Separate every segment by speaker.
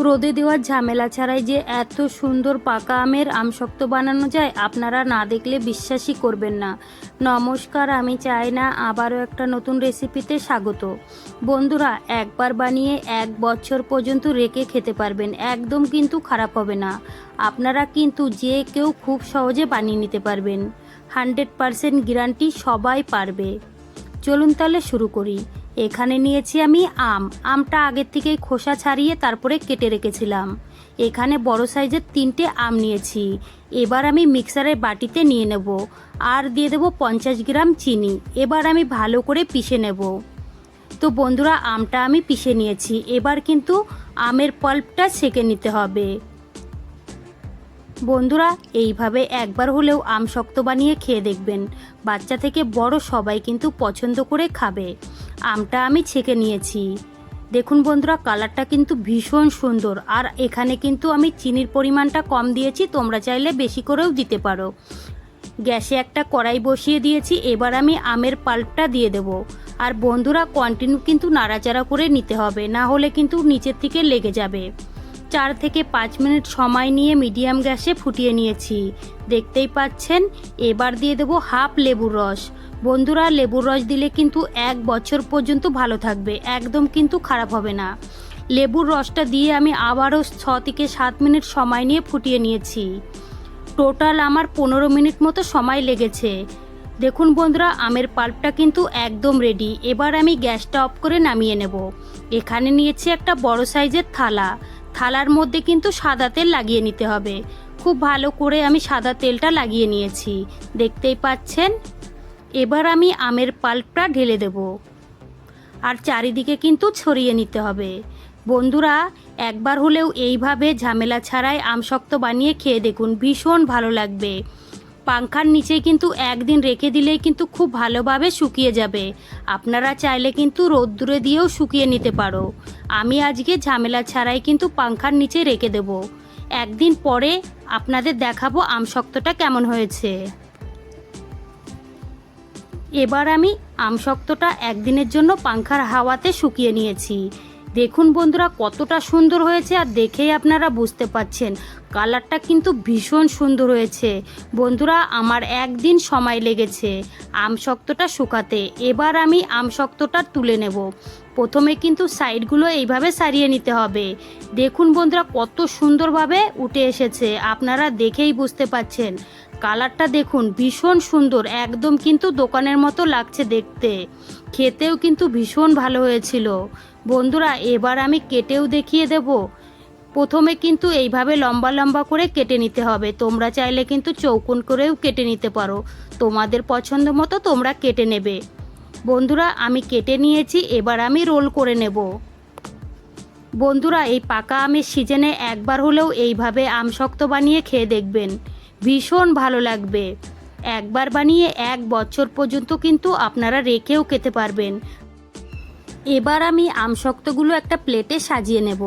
Speaker 1: রোদে দেওয়ার ঝামেলা ছাড়াই যে এত সুন্দর পাকা আমের আমশক্ত বানানো যায়, আপনারা না দেখলে বিশ্বাসই করবেন না। নমস্কার, আমি চাই না আবারও একটা নতুন রেসিপিতে স্বাগত। বন্ধুরা, একবার বানিয়ে এক বছর পর্যন্ত রেখে খেতে পারবেন, একদম কিন্তু খারাপ হবে না। আপনারা কিন্তু যে কেউ খুব সহজে বানিয়ে নিতে পারবেন। হান্ড্রেড পারসেন্ট গ্যারান্টি সবাই পারবে। চলুন তাহলে শুরু করি। এখানে নিয়েছি আমি আম। আমটা আগের থেকেই খোসা ছাড়িয়ে তারপরে কেটে রেখেছিলাম। এখানে বড় সাইজের তিনটে আম নিয়েছি। এবার আমি মিক্সারের বাটিতে নিয়ে নেব। আর দিয়ে দেবো পঞ্চাশ গ্রাম চিনি। এবার আমি ভালো করে পিষে নেব। তো বন্ধুরা, আমটা আমি পিষে নিয়েছি। এবার কিন্তু আমের পাল্পটা সেকে নিতে হবে। বন্ধুরা, এইভাবে একবার হলেও আম শক্ত বানিয়ে খেয়ে দেখবেন। বাচ্চা থেকে বড় সবাই কিন্তু পছন্দ করে খাবে। আমটা আমি ছেঁকে নিয়েছি। দেখুন বন্ধুরা, কালারটা কিন্তু ভীষণ সুন্দর। আর এখানে কিন্তু আমি চিনির পরিমাণটা কম দিয়েছি, তোমরা চাইলে বেশি করেও দিতে পারো। গ্যাসে একটা কড়াই বসিয়ে দিয়েছি, এবার আমি আমের পাল্পটা দিয়ে দেব। আর বন্ধুরা কন্টিনিউ কিন্তু নাড়াচাড়া করে নিতে হবে, না হলে কিন্তু নিচের থেকে লেগে যাবে। চার থেকে পাঁচ মিনিট সময় নিয়ে মিডিয়াম গ্যাসে ফুটিয়ে নিয়েছি। দেখতেই পাচ্ছেন, এবার দিয়ে দেবো হাফ লেবুর রস। বন্ধুরা, লেবুর রস দিলে কিন্তু এক বছর পর্যন্ত ভালো থাকবে, একদম কিন্তু খারাপ হবে না। লেবুর রসটা দিয়ে আমি আবারও ছ থেকে সাত মিনিট সময় নিয়ে ফুটিয়ে নিয়েছি। টোটাল আমার পনেরো মিনিট মতো সময় লেগেছে। দেখুন বন্ধুরা, আমের পাল্পটা কিন্তু একদম রেডি এবার আমি গ্যাসটা অফ করে নামিয়ে নেব। এখানে নিয়েছি একটা বড় সাইজের থালা। থালার মধ্যে কিন্তু সাদা তেল লাগিয়ে নিতে হবে। খুব ভালো করে আমি সাদা তেলটা লাগিয়ে নিয়েছি। দেখতেই পাচ্ছেন? এবার আমি আমের পাল্পটা ঢেলে দেব। আর চারিদিকে কিন্তু ছড়িয়ে নিতে হবে। বন্ধুরা, একবার হলেও এইভাবে ঝামেলা ছাড়াই আমশক্ত বানিয়ে খেয়ে দেখুন, ভীষণ ভালো লাগবে। পাংখার নিচে কিন্তু একদিন রেখে দিলেই কিন্তু খুব ভালোভাবে শুকিয়ে যাবে। আপনারা চাইলে কিন্তু রোদ্দুরে দিয়েও শুকিয়ে নিতে পারো। আমি আজকে ঝামেলা ছাড়াই কিন্তু পাংখার নিচে রেখে দেব। একদিন পরে আপনাদের দেখাবো আমশক্তটা কেমন হয়েছে। এবার আমি আমশক্তটা একদিনের জন্য পাংখার হাওয়াতে শুকিয়ে নিয়েছি। দেখুন বন্ধুরা, কতটা সুন্দর হয়েছে আর দেখেই আপনারা বুঝতে পাচ্ছেন। কালারটা কিন্তু ভীষণ সুন্দর হয়েছে। বন্ধুরা, আমার একদিন সময় লেগেছে আমশক্তটা শুকাতে। এবার আমি আমশক্তটা তুলে নেব। প্রথমে কিন্তু সাইডগুলো এইভাবে সারিয়ে নিতে হবে। দেখুন বন্ধুরা, কত সুন্দরভাবে উঠে এসেছে। আপনারা দেখেই বুঝতে পাচ্ছেন। কালারটা দেখুন ভীষণ সুন্দর, একদম কিন্তু দোকানের মতো লাগছে দেখতে। খেতেও কিন্তু ভীষণ ভালো হয়েছিল। বন্ধুরা, এবার আমি কেটেও দেখিয়ে দেব। প্রথমে কিন্তু এইভাবে লম্বা লম্বা করে কেটে নিতে হবে। তোমরা চাইলে কিন্তু চৌকোন করেও কেটে নিতে পারো। তোমাদের পছন্দ মতো তোমরা কেটে নেবে। বন্ধুরা, আমি কেটে নিয়েছি, এবার আমি রোল করে নেব। বন্ধুরা, এই পাকা আমের সিজনে একবার হলেও এইভাবে আম শক্ত বানিয়ে খেয়ে দেখবেন। ভীষণ ভালো লাগবে। একবার বানিয়ে এক বছর পর্যন্ত কিন্তু আপনারা রেখেও খেতে পারবেন। এবার আমি আমশক্তগুলো একটা প্লেটে সাজিয়ে নেব।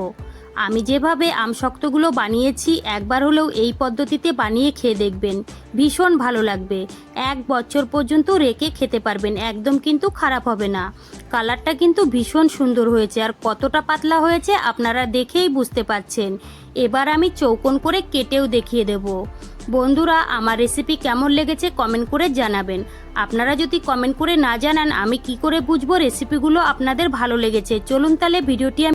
Speaker 1: আমি যেভাবে আমশক্তগুলো বানিয়েছি, একবার হলেও এই পদ্ধতিতে বানিয়ে খেয়ে দেখবেন। ভীষণ ভালো লাগবে। এক বছর পর্যন্ত রেখে খেতে পারবেন, একদম কিন্তু খারাপ হবে না। কালারটা কিন্তু ভীষণ সুন্দর হয়েছে আর কতটা পাতলা হয়েছে আপনারা দেখেই বুঝতে পাচ্ছেন এবার আমি চৌকোন করে কেটেও দেখিয়ে দেব। বন্ধুরা, আমার রেসিপি কেমন লেগেছে কমেন্ট করে জানাবেন। আপনারা যদি কমেন্ট করে না জানান, আমি কি করে বুঝব রেসিপিগুলো আপনাদের ভালো লেগেছে? চলুন তাহলে ভিডিওটি